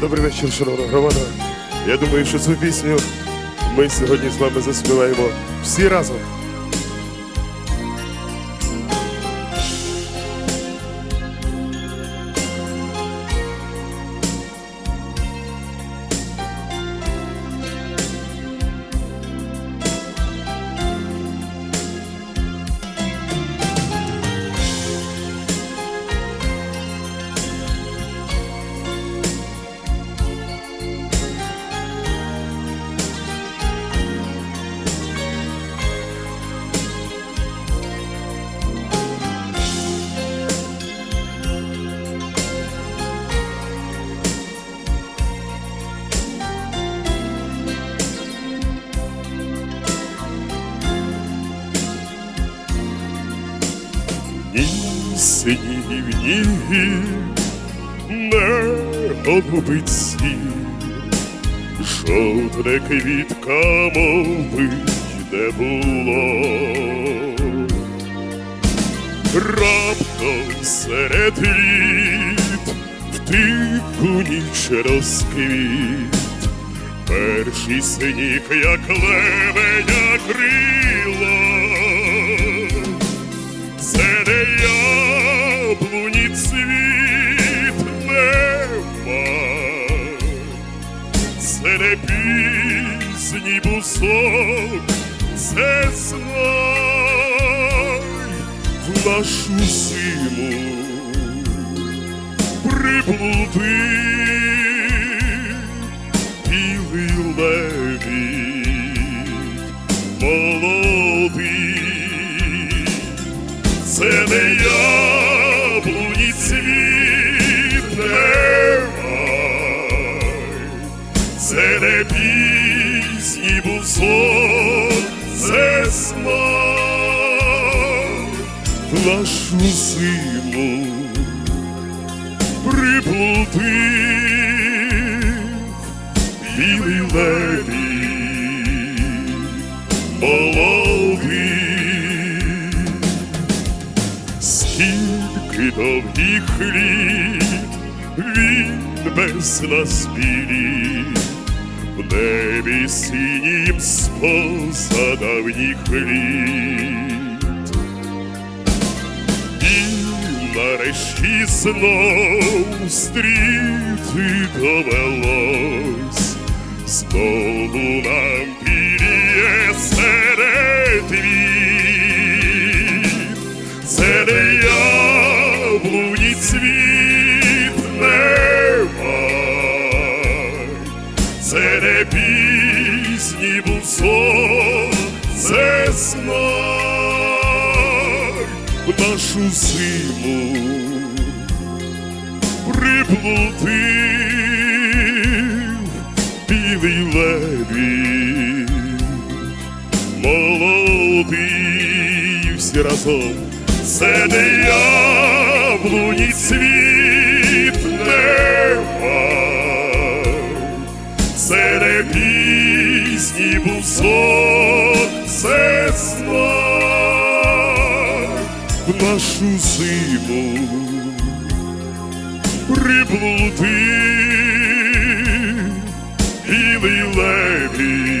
Добрий вечір, шановна громада. Я думаю, що цю пісню ми сьогодні з вами заспіваємо всі разом. Ні синів, ні не обгубить сіль, жодне квітка мовить не було. Раптом серед літ в тиху ніч розквіт, перший синік, як лебедя крила. Це не пізній бусок, це знай в нашу зиму приблудив білий лебідь молодий. Це не яблуні це не пісній бузок, це знай в нашу зиму приплутив білий лебідь молодий. Скільки довгих літ він без нас білів, в небі синім споза давніх літ. І нарешті знов стріти довелось, знову нам пір'є серед віт. Це не яблуні цвіт пізній це знай в нашу зиму. Приплутив білий лебідь. Молодий всі разом. Це не яблуні цвіт це знай в нашу зиму. Приблуди білий лебідь